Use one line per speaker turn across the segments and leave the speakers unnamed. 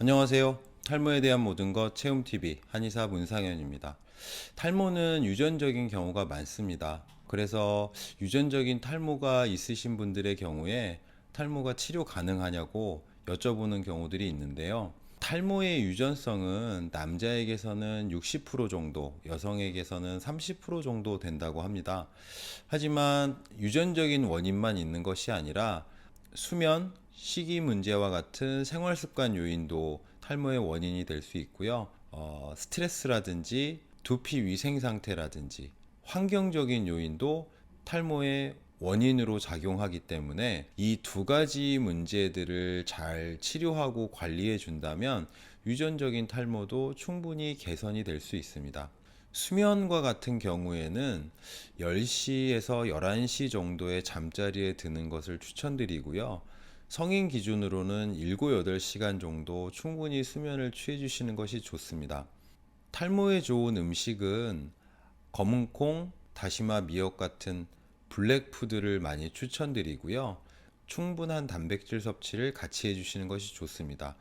안녕하세요. 탈모에 대한 모든 것 체험TV 한의사 문상현입니다. 탈모는 유전적인 경우가 많습니다. 그래서 유전적인 탈모가 있으신 분들의 경우에 탈모가 치료 가능하냐고 여쭤보는 경우들이 있는데요. 탈모의 유전성은 남자에게서는 60% 정도, 여성에게서는 30% 정도 된다고 합니다. 하지만 유전적인 원인만 있는 것이 아니라 수면, 식이 문제와 같은 생활 습관 요인도 탈모의 원인이 될 수 있고요. 어, 스트레스라든지 두피 위생 상태라든지 환경적인 요인도 탈모의 원인으로 작용하기 때문에 이 두 가지 문제들을 잘 치료하고 관리해 준다면 유전적인 탈모도 충분히 개선이 될 수 있습니다. 수면과 같은 경우에는 10시에서 11시 정도의 잠자리에 드는 것을 추천드리고요. 성인 기준으로는 7, 8시간 정도 충분히 수면을 취해 주시는 것이 좋습니다. 탈모에 좋은 음식은 검은콩, 다시마, 미역 같은 블랙푸드를 많이 추천드리고요. 충분한 단백질 섭취를 같이 해주시는 것이 좋습니다.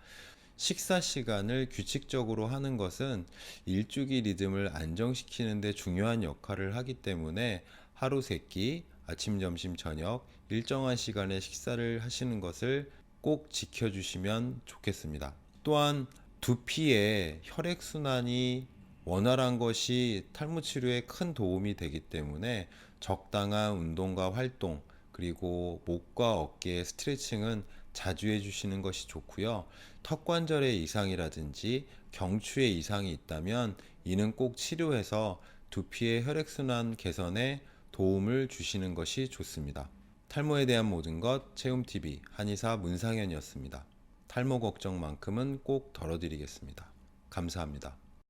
식사 시간을 규칙적으로 하는 것은 일주기 리듬을 안정시키는 데 중요한 역할을 하기 때문에 하루 세 끼, 아침, 점심, 저녁 일정한 시간에 식사를 하시는 것을 꼭 지켜주시면 좋겠습니다. 또한 두피의 혈액순환이 원활한 것이 탈모 치료에 큰 도움이 되기 때문에 적당한 운동과 활동 그리고 목과 어깨의 스트레칭은 자주 해주시는 것이 좋고요. 턱관절의 이상이라든지 경추의 이상이 있다면 이는 꼭 치료해서 두피의 혈액순환 개선에 도움을 주시는 것이 좋습니다. 탈모에 대한 모든 것 체험TV 한의사 문상현이었습니다. 탈모 걱정만큼은 꼭 덜어드리겠습니다. 감사합니다.